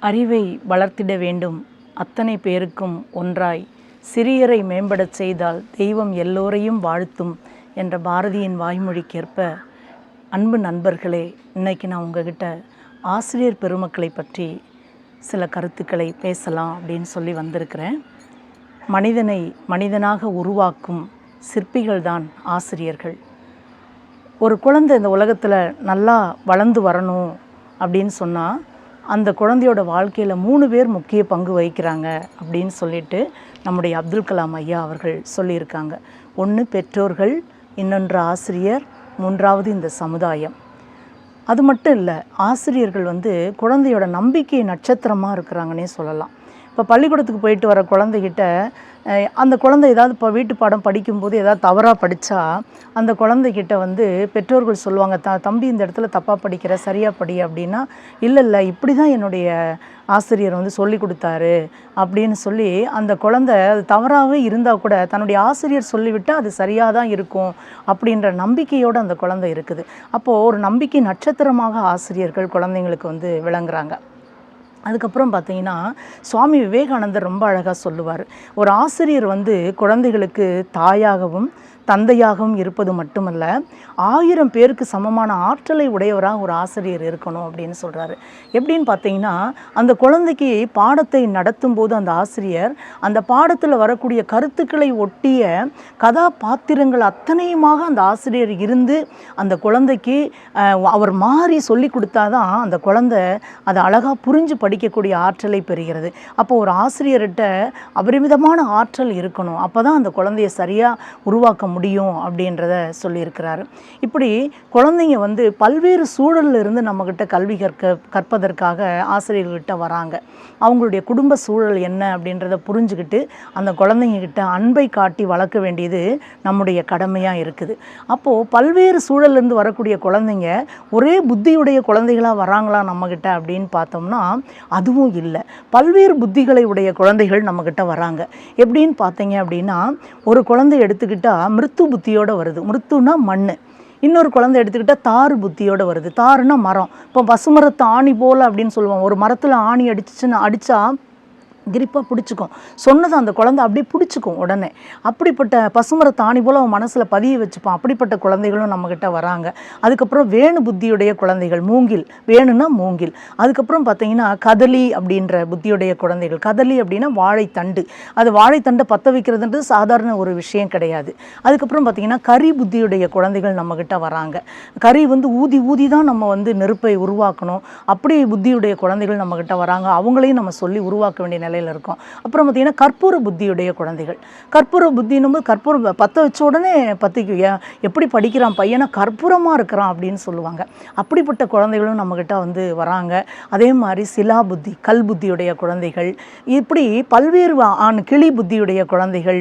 அறிவை வளர்த்திட வேண்டும். அத்தனை பேருக்கும் ஒன்றாய். சிறியரை மேம்படச் செய்தால் தெய்வம் எல்லோரையும் வாழ்த்தும் என்ற பாரதியின் வாய்மொழிக்கேற்ப அன்பு நண்பர்களே இன்னைக்கு நான் உங்ககிட்ட ஆசிரியர் பெருமக்களை பற்றி சில கருத்துக்களை பேசலாம் அப்படின்னு சொல்லி வந்திருக்கிறேன். மனிதனை மனிதனாக உருவாக்கும் சிற்பிகள்தான் ஆசிரியர்கள். ஒரு குழந்தை இந்த உலகத்தில் நல்லா வளர்ந்து வரணும் அப்படின்னு சொன்னால் அந்த குழந்தையோட வாழ்க்கையில் மூணு பேர் முக்கிய பங்கு வகிக்கிறாங்க அப்படின்னு சொல்லிட்டு நம்முடைய அப்துல் கலாம் ஐயா அவர்கள் சொல்லியிருக்காங்க. ஒன்று பெற்றோர்கள் இன்னொன்று ஆசிரியர் மூன்றாவது இந்த சமுதாயம். அது மட்டும் இல்லை ஆசிரியர்கள் வந்து குழந்தையோட நம்பிக்கை நட்சத்திரமாக இருக்கிறாங்கன்னே சொல்லலாம். இப்போ பள்ளிக்கூடத்துக்கு போயிட்டு வர குழந்தைகிட்ட அந்த குழந்தை ஏதாவது இப்போ வீட்டு பாடம் படிக்கும்போது ஏதாவது தவறாக படித்தா அந்த குழந்தைகிட்ட வந்து பெற்றோர்கள் சொல்லுவாங்க த தம்பி இந்த இடத்துல தப்பாக படிக்கிற சரியாக படி அப்படின்னா இல்லை இல்லை இப்படி தான் என்னுடைய ஆசிரியர் வந்து சொல்லி கொடுத்தாரு அப்படின்னு சொல்லி அந்த குழந்தை அது தவறாகவே இருந்தால் கூட தன்னுடைய ஆசிரியர் சொல்லிவிட்டால் அது சரியாக தான் இருக்கும் அப்படின்ற நம்பிக்கையோடு அந்த குழந்தை இருக்குது. அப்போது ஒரு நம்பிக்கை நட்சத்திரமாக ஆசிரியர்கள் குழந்தைங்களுக்கு வந்து விளங்குறாங்க. அதுக்கப்புறம் பார்த்தீங்கன்னா சுவாமி விவேகானந்தர் ரொம்ப அழகாக சொல்லுவார். ஒரு ஆசிரியர் வந்து குழந்தைகளுக்கு தாயாகவும் தந்தையாகவும் இருப்பது மட்டுமல்ல ஆயிரம் பேருக்கு சமமான ஆற்றலை உடையவராக ஒரு ஆசிரியர் இருக்கணும் அப்படின்னு சொல்கிறாரு எப்படின்னு பார்த்தீங்கன்னா அந்த குழந்தைக்கு பாடத்தை நடத்தும் போது அந்த ஆசிரியர் அந்த பாடத்தில் வரக்கூடிய கருத்துக்களை ஒட்டிய கதாபாத்திரங்கள் அத்தனையுமாக அந்த ஆசிரியர் இருந்து அந்த குழந்தைக்கு அவர் மாறி சொல்லி கொடுத்தாதான் அந்த குழந்தை அதை அழகாக புரிஞ்சு படிக்கக்கூடிய ஆற்றலை பெறுகிறது. அப்போ ஒரு ஆசிரியர்கிட்ட அபரிமிதமான ஆற்றல் இருக்கணும். அப்போ தான் அந்த குழந்தைய சரியாக உருவாக்க முடியும். அப்படின்றத சொல்லியிருக்கிறாரு. இப்படி குழந்தைங்க வந்து பல்வேறு சூழல்ல இருந்து நம்மக்கிட்ட கல்வி கற்க கற்பதற்காக ஆசிரியர்கள்கிட்ட வராங்க. அவங்களுடைய குடும்ப சூழல் என்ன அப்படின்றத புரிஞ்சுக்கிட்டு அந்த குழந்தைங்கக்கிட்ட அன்பை காட்டி வளர்க்க வேண்டியது நம்முடைய கடமையாக இருக்குது. அப்போது பல்வேறு சூழல்லேருந்து வரக்கூடிய குழந்தைங்க ஒரே புத்தியுடைய குழந்தைகளாக வராங்களா நம்மக்கிட்ட அப்படின்னு பார்த்தோம்னா அதுவும் இல்லை. பல்வேறு புத்திகளை உடைய குழந்தைகள் நம்மக்கிட்ட வராங்க. எப்படின்னு பார்த்தீங்க அப்படின்னா ஒரு குழந்தை எடுத்துக்கிட்டால் மிருத்து புத்தியோட வருது. மிருத்துனா மண் இன்னொரு குழந்தை எடுத்துக்கிட்டால் தாறு புத்தியோடு வருது. தாருன்னா மரம். இப்போ பசுமரத்து ஆணி போல் அப்படின்னு சொல்லுவோம். ஒரு மரத்தில் ஆணி அடிச்சுன்னு அடித்தா கிரிப்பாக பிடிச்சிக்கும். சொன்னது அந்த குழந்தை அப்படியே பிடிச்சிக்கும் உடனே. அப்படிப்பட்ட பசுமரத்து தாணி போல் அவன் மனசில் பதிய வச்சுப்பான். அப்படிப்பட்ட குழந்தைகளும் நம்மக்கிட்ட வராங்க. அதுக்கப்புறம் வேணு புத்தியுடைய குழந்தைகள் மூங்கில். வேணும்னா மூங்கில். அதுக்கப்புறம் பார்த்தீங்கன்னா கதலி அப்படின்ற புத்தியுடைய குழந்தைகள். கதலி அப்படின்னா வாழைத்தண்டு. அது வாழைத்தண்டை பற்ற வைக்கிறதுன்றது சாதாரண ஒரு விஷயம் கிடையாது. அதுக்கப்புறம் பார்த்தீங்கன்னா கறி புத்தியுடைய குழந்தைகள் நம்மக்கிட்ட வராங்க. கறி வந்து ஊதி ஊதி தான் நம்ம வந்து நெருப்பை உருவாக்கணும். அப்படி புத்தியுடைய குழந்தைகள் நம்மக்கிட்ட வராங்க. அவங்களையும் நம்ம சொல்லி உருவாக்க வேண்டிய நிலை நிலையில் இருக்கும். அப்புறம் பார்த்திங்கன்னா கற்பூர புத்தியுடைய குழந்தைகள். கற்பூர புத்தினும் போது கற்பூரம் பற்ற வச்ச உடனே பற்றிக்கு எப்படி படிக்கிறான் பையனை? கற்பூரமாக இருக்கிறான் அப்படின்னு சொல்லுவாங்க. அப்படிப்பட்ட குழந்தைகளும் நம்மக்கிட்ட வந்து வராங்க. அதே மாதிரி சிலா புத்தி கல் புத்தியுடைய குழந்தைகள் இப்படி பல்வேறு ஆண் கிளி புத்தியுடைய குழந்தைகள்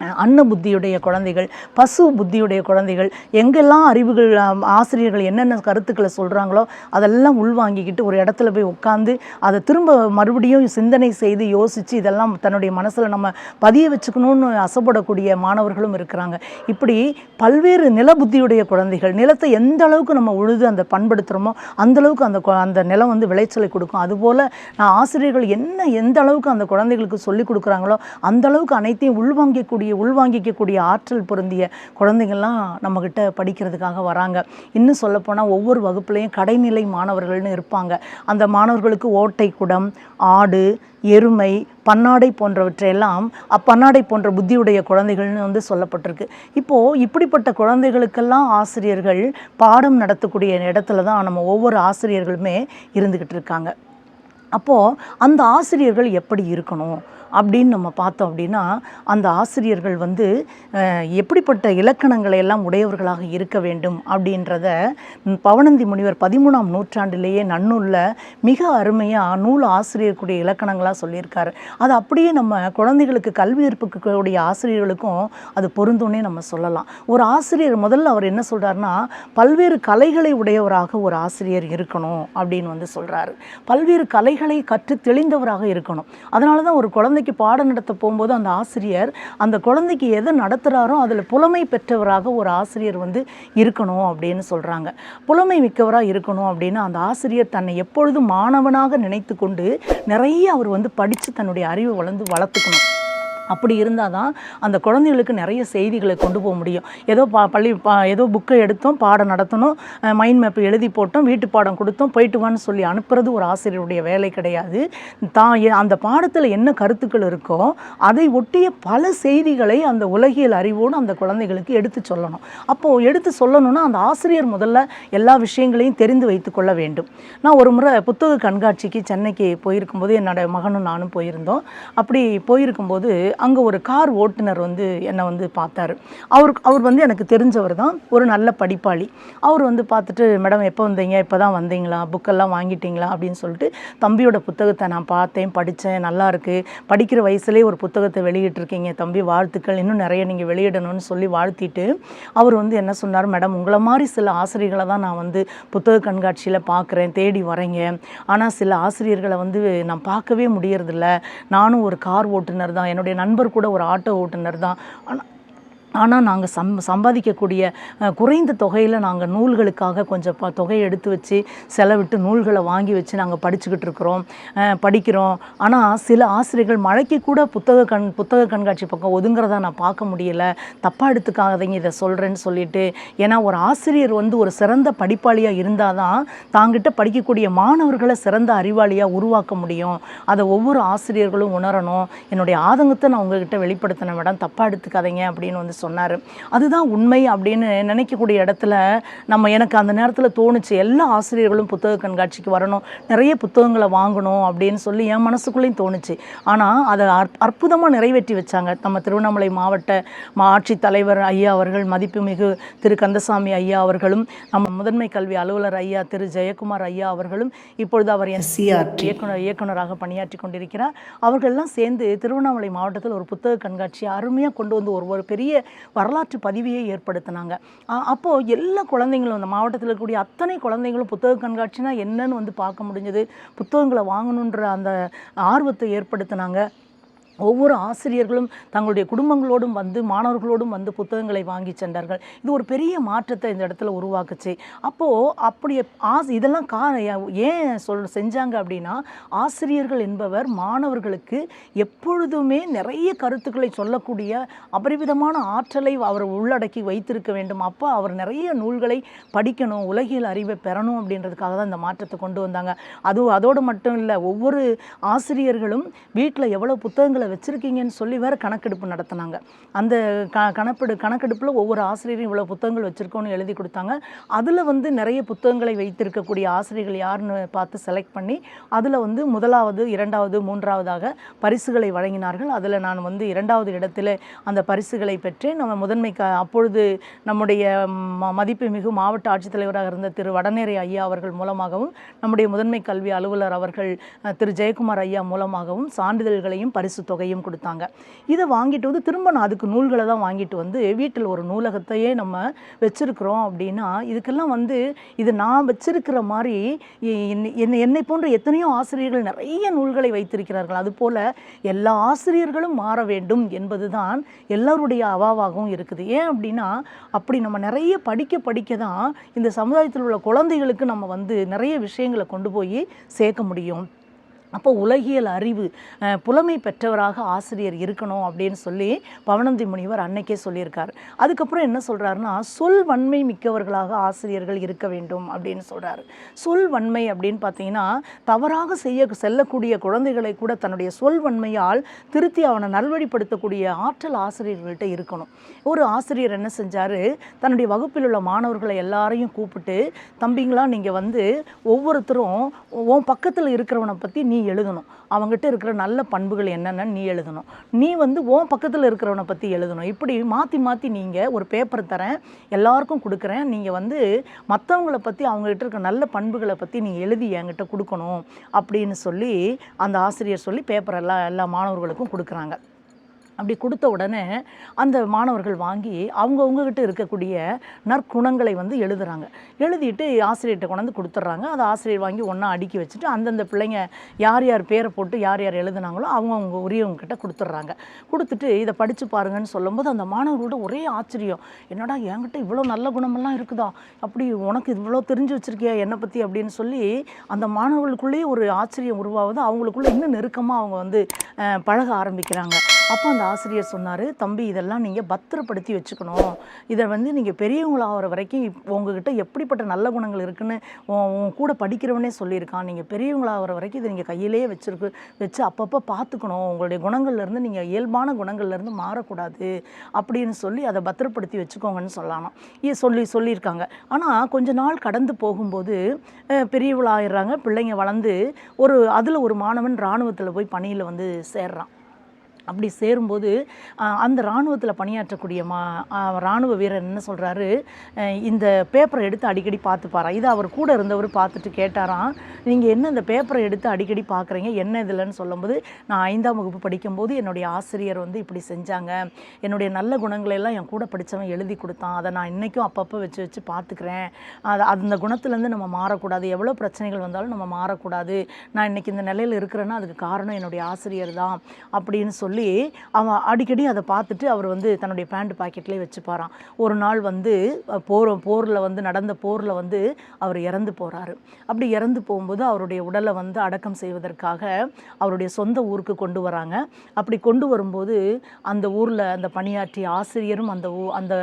அன்ன புத்தியுடைய குழந்தைகள் பசு புத்தியுடைய குழந்தைகள் எங்கெல்லாம் அறிவுகள் ஆசிரியர்கள் என்னென்ன கருத்துக்களை சொல்கிறாங்களோ அதெல்லாம் உள்வாங்கிக்கிட்டு ஒரு இடத்துல போய் உட்காந்து அதை திரும்ப மறுபடியும் சிந்தனை செய்து யோசித்து இதெல்லாம் தன்னுடைய மனசில் நம்ம பதிய வச்சுக்கணும்னு அசைப்படக்கூடிய மாணவர்களும் இருக்கிறாங்க. இப்படி பல்வேறு நில புத்தியுடைய குழந்தைகள் நிலத்தை எந்த அளவுக்கு நம்ம உழுது அந்த பண்படுத்துகிறோமோ அந்த அளவுக்கு அந்த அந்த நிலம் வந்து விளைச்சலை கொடுக்கும். அதுபோல் நான் ஆசிரியர்கள் என்ன எந்த அளவுக்கு அந்த குழந்தைகளுக்கு சொல்லிக் கொடுக்குறாங்களோ அந்த அளவுக்கு அனைத்தையும் உள்வாங்கிக்கூடிய உள்வாங்கிக்கக்கூடிய ஆற்றல் பொருந்திய குழந்தைங்கள்லாம் நம்மக்கிட்ட படிக்கிறதுக்காக வராங்க. இன்னும் சொல்லப்போனால் ஒவ்வொரு வகுப்புலேயும் கடைநிலை மாணவர்கள்னு இருப்பாங்க. அந்த மாணவர்களுக்கு ஓட்டை குடம் ஆடு எருமை பன்னாடை போன்றவற்றையெல்லாம் அப்பன்னாடை போன்ற புத்தியுடைய குழந்தைகள்னு வந்து சொல்லப்பட்டிருக்கு. இப்போது இப்படிப்பட்ட குழந்தைகளுக்கெல்லாம் ஆசிரியர்கள் பாடம் நடத்தக்கூடிய இடத்துல தான் நம்ம ஒவ்வொரு ஆசிரியர்களுமே இருந்துக்கிட்டு இருக்காங்க. அப்போது அந்த ஆசிரியர்கள் எப்படி இருக்கணும்? அப்படின்னு நம்ம பார்த்தோம் அப்படின்னா அந்த ஆசிரியர்கள் வந்து எப்படிப்பட்ட இலக்கணங்களை எல்லாம் உடையவர்களாக இருக்க வேண்டும் அப்படின்றத பவனந்தி முனிவர் பதிமூணாம் நூற்றாண்டிலேயே நன்னூலில் மிக அருமையாக நூல் ஆசிரியர்களுடைய இலக்கணங்களாக சொல்லியிருக்காரு. அது அப்படியே நம்ம குழந்தைகளுக்கு கல்வி கற்பிக்கக்கூடிய ஆசிரியர்களுக்கும் அது பொருந்தும்னே நம்ம சொல்லலாம். ஒரு ஆசிரியர் முதல்ல அவர் என்ன சொல்கிறாருன்னா பல்வேறு கலைகளை உடையவராக ஒரு ஆசிரியர் இருக்கணும் அப்படின்னு வந்து சொல்கிறாரு பல்வேறு கலைகளை கற்று தெளிந்தவராக இருக்கணும். அதனால தான் ஒரு குழந்தை குழந்தைக்கு பாடம் நடத்த போகும்போது அந்த ஆசிரியர் அந்த குழந்தைக்கு எதை நடத்துகிறாரோ அதில் புலமை பெற்றவராக ஒரு ஆசிரியர் வந்து இருக்கணும் அப்படின்னு சொல்கிறாங்க புலமை மிக்கவராக இருக்கணும் அப்படின்னு அந்த ஆசிரியர் தன்னை எப்பொழுதும் மாணவனாக நினைத்து கொண்டு நிறைய அவர் வந்து படித்து தன்னுடைய அறிவை வளர்ந்து வளர்த்துக்கணும். அப்படி இருந்தால் தான் அந்த குழந்தைகளுக்கு நிறைய செய்திகளை கொண்டு போக முடியும். ஏதோ பா பள்ளி பா ஏதோ புக்கை எடுத்தோம் பாடம் நடத்தணும் மைண்ட் மேப் எழுதி போட்டோம் வீட்டு பாடம் கொடுத்தோம் போயிட்டு வான்னு சொல்லி அனுப்புறது ஒரு ஆசிரியருடைய வேலை கிடையாது. தான் எ- அந்த பாடத்தில் என்ன கருத்துக்கள் இருக்கோ அதை ஒட்டிய பல செய்திகளை அந்த உலகியல் அறிவோடு அந்த குழந்தைகளுக்கு எடுத்து சொல்லணும். அப்போது எடுத்து சொல்லணும்னா அந்த ஆசிரியர் முதல்ல எல்லா விஷயங்களையும் தெரிந்து வைத்து கொள்ள வேண்டும். நான் ஒரு முறை புத்தக கண்காட்சிக்கு சென்னைக்கு போயிருக்கும்போது என்னோட மகனும் நானும் போயிருந்தோம். அப்படி போயிருக்கும்போது அங்கே ஒரு கார் ஓட்டுநர் வந்து என்னை வந்து பார்த்தாரு. அவர் அவர் வந்து எனக்கு தெரிஞ்சவர் தான். ஒரு நல்ல படிப்பாளி. அவர் வந்து பார்த்துட்டு மேடம் எப்போ வந்தீங்க? இப்போ தான் வந்தீங்களா? புக்கெல்லாம் வாங்கிட்டீங்களா? அப்படின்னு சொல்லிட்டு தம்பியோட புத்தகத்தை நான் பார்த்தேன் படித்தேன். நல்லாயிருக்கு படிக்கிற வயசுலேயே ஒரு புத்தகத்தை வெளியிட்டிருக்கீங்க. தம்பி வாழ்த்துக்கள். இன்னும் நிறைய நீங்கள் வெளியிடணும்னு சொல்லி வாழ்த்திட்டு அவர் வந்து என்ன சொன்னார் மேடம் உங்களை மாதிரி சில ஆசிரியர்களை தான் நான் வந்து புத்தக கண்காட்சியில் பார்க்குறேன். தேடி வரேங்க. ஆனால் சில ஆசிரியர்களை வந்து நான் பார்க்கவே முடியறதில்ல. நானும் ஒரு கார் ஓட்டுநர் தான். என்னுடைய நண்பர் கூட ஒரு ஆட்டோ ஓட்டுநர் தான். ஆனால் ஆனால் நாங்கள் சம் சம்பாதிக்கக்கூடிய குறைந்த தொகையில் நாங்கள் நூல்களுக்காக கொஞ்சம் ப தொகையை எடுத்து வச்சு செலவிட்டு நூல்களை வாங்கி வச்சு நாங்கள் படிச்சுக்கிட்டு இருக்கிறோம். படிக்கிறோம். ஆனால் சில ஆசிரியர்கள் மழைக்கு கூட புத்தக கண் புத்தக கண்காட்சி பக்கம் ஒதுங்குறதா நான் பார்க்க முடியல. தப்பாக எடுத்துக்காதீங்க இதை சொல்கிறேன்னு சொல்லிட்டு. ஏன்னா ஒரு ஆசிரியர் வந்து ஒரு சிறந்த படிப்பாளியாக இருந்தால் தான் தாங்கிட்ட படிக்கக்கூடிய மாணவர்களை சிறந்த அறிவாளியாக உருவாக்க முடியும். அதை ஒவ்வொரு ஆசிரியர்களும் உணரணும். என்னுடைய ஆதங்கத்தை நான் உங்ககிட்ட வெளிப்படுத்தின மேடம். தப்பாக எடுத்துக்காதீங்க அப்படின்னு வந்து சொன்னார். அதுதான் உண்மை அப்படின்னு நினைக்கக்கூடிய இடத்துல நம்ம எனக்கு அந்த நேரத்தில் தோணுச்சு எல்லா ஆசிரியர்களும் புத்தக கண்காட்சிக்கு வரணும் நிறைய புத்தகங்களை வாங்கணும் அப்படின்னு சொல்லி என் மனசுக்குள்ளேயும் தோணுச்சு. ஆனால் அதை அற் அற்புதமாக நிறைவேற்றி வச்சாங்க. நம்ம திருவண்ணாமலை மாவட்ட ஆட்சித்தலைவர் ஐயா அவர்கள் மதிப்புமிகு திரு. கந்தசாமி ஐயா அவர்களும் நம்ம முதன்மை கல்வி அலுவலர் ஐயா திரு. ஜெயக்குமார் ஐயா அவர்களும் இப்பொழுது அவர் என் சிஆர் இயக்குனர் இயக்குனராக பணியாற்றி கொண்டிருக்கிறார். அவர்கள்லாம் சேர்ந்து திருவண்ணாமலை மாவட்டத்தில் ஒரு புத்தக கண்காட்சியை அருமையாக கொண்டு வந்து ஒரு ஒரு பெரிய வரலாற்று பதிவையே ஏற்படுத்தினாங்க. அ- எல்லா குழந்தைங்களும் அந்த மாவட்டத்தில் இருக்கக்கூடிய அத்தனை குழந்தைங்களும் புத்தக கண்காட்சினா என்னன்னு வந்து பார்க்க முடிஞ்சது. புத்தகங்களை வாங்கணுன்ற அந்த ஆர்வத்தை ஏற்படுத்தினாங்க. ஒவ்வொரு ஆசிரியர்களும் தங்களுடைய குடும்பங்களோடும் வந்து மாணவர்களோடும் வந்து புத்தகங்களை வாங்கி சென்றார்கள். இது ஒரு பெரிய மாற்றத்தை இந்த இடத்துல உருவாக்குச்சு. அப்போது அப்படி ஆஸ் இதெல்லாம் கா ஏன் சொல் செஞ்சாங்க அப்படின்னா ஆசிரியர்கள் என்பவர் மாணவர்களுக்கு எப்பொழுதுமே நிறைய கருத்துக்களை சொல்லக்கூடிய அபரிவிதமான ஆற்றலை அவர் உள்ளடக்கி வைத்திருக்க வேண்டும். அப்போ அவர் நிறைய நூல்களை படிக்கணும் உலகியல் அறிவை பெறணும் அப்படின்றதுக்காக தான் இந்த மாற்றத்தை கொண்டு வந்தாங்க. அது அதோடு மட்டும் இல்லை ஒவ்வொரு ஆசிரியர்களும் வீட்டில் எவ்வளோ புத்தகங்களை வச்சுருக்கீங்கன்னு சொல்லி வேறு கணக்கெடுப்பு நடத்தினாங்க. அந்த க கணப்பெடு கணக்கெடுப்பில் ஒவ்வொரு ஆசிரியரும் இவ்வளோ புத்தகங்கள் வச்சுருக்கோன்னு எழுதி கொடுத்தாங்க. அதில் வந்து நிறைய புத்தகங்களை வைத்திருக்கக்கூடிய ஆசிரியர்கள் யாருன்னு பார்த்து செலக்ட் பண்ணி அதில் வந்து முதலாவது இரண்டாவது மூன்றாவதாக பரிசுகளை வழங்கினார்கள். அதில் நான் வந்து இரண்டாவது இடத்துல அந்த பரிசுகளை பெற்றேன். நம்ம முதன்மை க அப்பொழுது நம்முடைய ம- மதிப்புமிகு மாவட்ட ஆட்சித்தலைவராக இருந்த திரு வடநேரை ஐயா அவர்கள் மூலமாகவும் நம்முடைய முதன்மை கல்வி அலுவலர் அவர்கள் திரு ஜெயக்குமார் ஐயா மூலமாகவும் சான்றிதழ்களையும் பரிசு தொகையும் கொடுத்தாங்க. இதை வாங்கிட்டு வந்து திரும்ப நான் அதுக்கு நூல்களை தான் வாங்கிட்டு வந்து வீட்டில் ஒரு நூலகத்தையே நம்ம வச்சுருக்குறோம் அப்படின்னா இதுக்கெல்லாம் வந்து இது நான் வச்சிருக்கிற மாதிரி என்னை- என்னை என்னை போன்ற எத்தனையோ ஆசிரியர்கள் நிறைய நூல்களை வைத்திருக்கிறார்கள். அதுபோல் எல்லா ஆசிரியர்களும் மாற வேண்டும் என்பது தான் எல்லாருடைய அவாவாகவும் இருக்குது. ஏன் அப்படின்னா அப்படி நம்ம நிறைய படிக்க படிக்க தான் இந்த சமுதாயத்தில் உள்ள குழந்தைகளுக்கு நம்ம வந்து நிறைய விஷயங்களை கொண்டு போய் சேர்க்க முடியும். அப்போ உலகியல் அறிவு புலமை பெற்றவராக ஆசிரியர் இருக்கணும் அப்படின்னு சொல்லி பவனந்தி முனிவர் அன்னைக்கே சொல்லியிருக்கார். அதுக்கப்புறம் என்ன சொல்கிறாருன்னா சொல் வன்மை மிக்கவர்களாக ஆசிரியர்கள் இருக்க வேண்டும் அப்படின்னு சொல்கிறார் சொல் வன்மை அப்படின்னு பார்த்தீங்கன்னா தவறாக செய்ய செல்லக்கூடிய குழந்தைகளை கூட தன்னுடைய சொல் வன்மையால் திருத்தி அவனை நல்வழிப்படுத்தக்கூடிய ஆற்றல் ஆசிரியர்கள்ட்ட இருக்கணும். ஒரு ஆசிரியர் என்ன செஞ்சார்? தன்னுடைய வகுப்பில் உள்ள மாணவர்களை எல்லாரையும் கூப்பிட்டு தம்பிங்களா நீங்கள் வந்து ஒவ்வொருத்தரும் உன் பக்கத்தில் இருக்கிறவனை பற்றி நீ எழுதணும். அவங்ககிட்ட இருக்கிற நல்ல பண்புகள் என்னென்னு நீ எழுதணும். நீ வந்து உன் பக்கத்தில் இருக்கிறவனை பற்றி எழுதணும். இப்படி மாற்றி மாற்றி நீங்கள் ஒரு பேப்பர் தரேன் எல்லாருக்கும் கொடுக்குறேன். நீங்கள் வந்து மற்றவங்கள பற்றி அவங்ககிட்ட இருக்கிற நல்ல பண்புகளை பற்றி நீங்கள் எழுதி என்கிட்ட கொடுக்கணும் அப்படின்னு சொல்லி அந்த ஆசிரியர் சொல்லி பேப்பர் எல்லா எல்லா மாணவர்களுக்கும் கொடுக்குறாங்க. அப்படி கொடுத்த உடனே அந்த மாணவர்கள் வாங்கி அவங்கவுங்ககிட்ட இருக்கக்கூடிய நற்குணங்களை வந்து எழுதுறாங்க. எழுதிட்டு ஆசிரியர்கிட்ட கொண்டாந்து கொடுத்துட்றாங்க. அதை ஆசிரியர் வாங்கி ஒன்றா அடுக்கி வச்சுட்டு அந்தந்த பிள்ளைங்க யார் யார் பேரை போட்டு யார் யார் எழுதுனாங்களோ அவங்கவுங்க உரியவங்ககிட்ட கொடுத்துட்றாங்க. கொடுத்துட்டு இதை படித்து பாருங்கன்னு சொல்லும்போது அந்த மாணவர்களோட ஒரே ஆச்சரியம். என்னடா என்கிட்ட இவ்வளோ நல்ல குணமெல்லாம் இருக்குதா? அப்படி உனக்கு இவ்வளோ தெரிஞ்சு வச்சுருக்கியா என்னை பற்றி அப்படின்னு சொல்லி அந்த மாணவர்களுக்குள்ளேயே ஒரு ஆச்சரியம் உருவாகுது. அவங்களுக்குள்ளே இன்னும் நெருக்கமாக அவங்க வந்து பழக ஆரம்பிக்கிறாங்க. அப்போ அந்த ஆசிரியர் சொன்னார் தம்பி இதெல்லாம் நீங்கள் பத்திரப்படுத்தி வச்சுக்கணும். இதை வந்து நீங்கள் பெரியவங்களாகிற வரைக்கும் உங்ககிட்ட எப்படிப்பட்ட நல்ல குணங்கள் இருக்குன்னு உன் உன் கூட படிக்கிறவனே சொல்லியிருக்கான். நீங்கள் பெரியவங்களாகிற வரைக்கும் இதை நீங்கள் கையிலேயே வச்சுருக்கு வச்சு அப்பப்போ பார்த்துக்கணும். உங்களுடைய குணங்கள்லேருந்து நீங்கள் இயல்பான குணங்கள்லேருந்து மாறக்கூடாது அப்படின்னு சொல்லி அதை பத்திரப்படுத்தி வச்சுக்கோங்கன்னு சொல்லலாம் இது சொல்லி சொல்லியிருக்காங்க. ஆனால் கொஞ்ச நாள் கடந்து போகும்போது பெரியவளாகிடுறாங்க பிள்ளைங்க வளர்ந்து ஒரு அதில் ஒரு மாணவன் இராணுவத்தில் போய் பணியில் வந்து சேர்றான். அப்படி சேரும்போது அந்த இராணுவத்தில் பணியாற்றக்கூடிய மா இராணுவ வீரர் என்ன சொல்கிறாரு இந்த பேப்பரை எடுத்து அடிக்கடி பார்த்துப்பாராம் இது அவர் கூட இருந்தவர் பார்த்துட்டு கேட்டாராம் நீங்கள் என்ன இந்த பேப்பரை எடுத்து அடிக்கடி பார்க்குறீங்க? என்ன இதில்னு சொல்லும்போது நான் ஐந்தாம் வகுப்பு படிக்கும்போது என்னுடைய ஆசிரியர் வந்து இப்படி செஞ்சாங்க. என்னுடைய நல்ல குணங்களை எல்லாம் என் கூட படித்தவன் எழுதி கொடுத்தான். அதை நான் இன்றைக்கும் அப்பப்போ வச்சு வச்சு பார்த்துக்கிறேன். அது அந்த குணத்துலேருந்து நம்ம மாறக்கூடாது. எவ்வளோ பிரச்சனைகள் வந்தாலும் நம்ம மாறக்கூடாது. நான் இன்னைக்கு இந்த நிலையில் இருக்கிறேன்னா அதுக்கு காரணம் என்னுடைய ஆசிரியர் தான். அப்படின்னு சொல்லி சொல்லி அவன் அடிக்கடி அதை பார்த்துட்டு அவர் வந்து தன்னுடைய பேண்ட் பாக்கெட்லேயே வச்சுப்பாரான் ஒரு நாள் வந்து போர் போரில் வந்து நடந்த போரில் வந்து அவர் இறந்து போகிறாரு அப்படி இறந்து போகும்போது அவருடைய உடலை வந்து அடக்கம் செய்வதற்காக அவருடைய சொந்த ஊருக்கு கொண்டு வராங்க. அப்படி கொண்டு வரும்போது அந்த ஊரில் அந்த பணியாற்றிய ஆசிரியரும் அந்த ஊ அந்த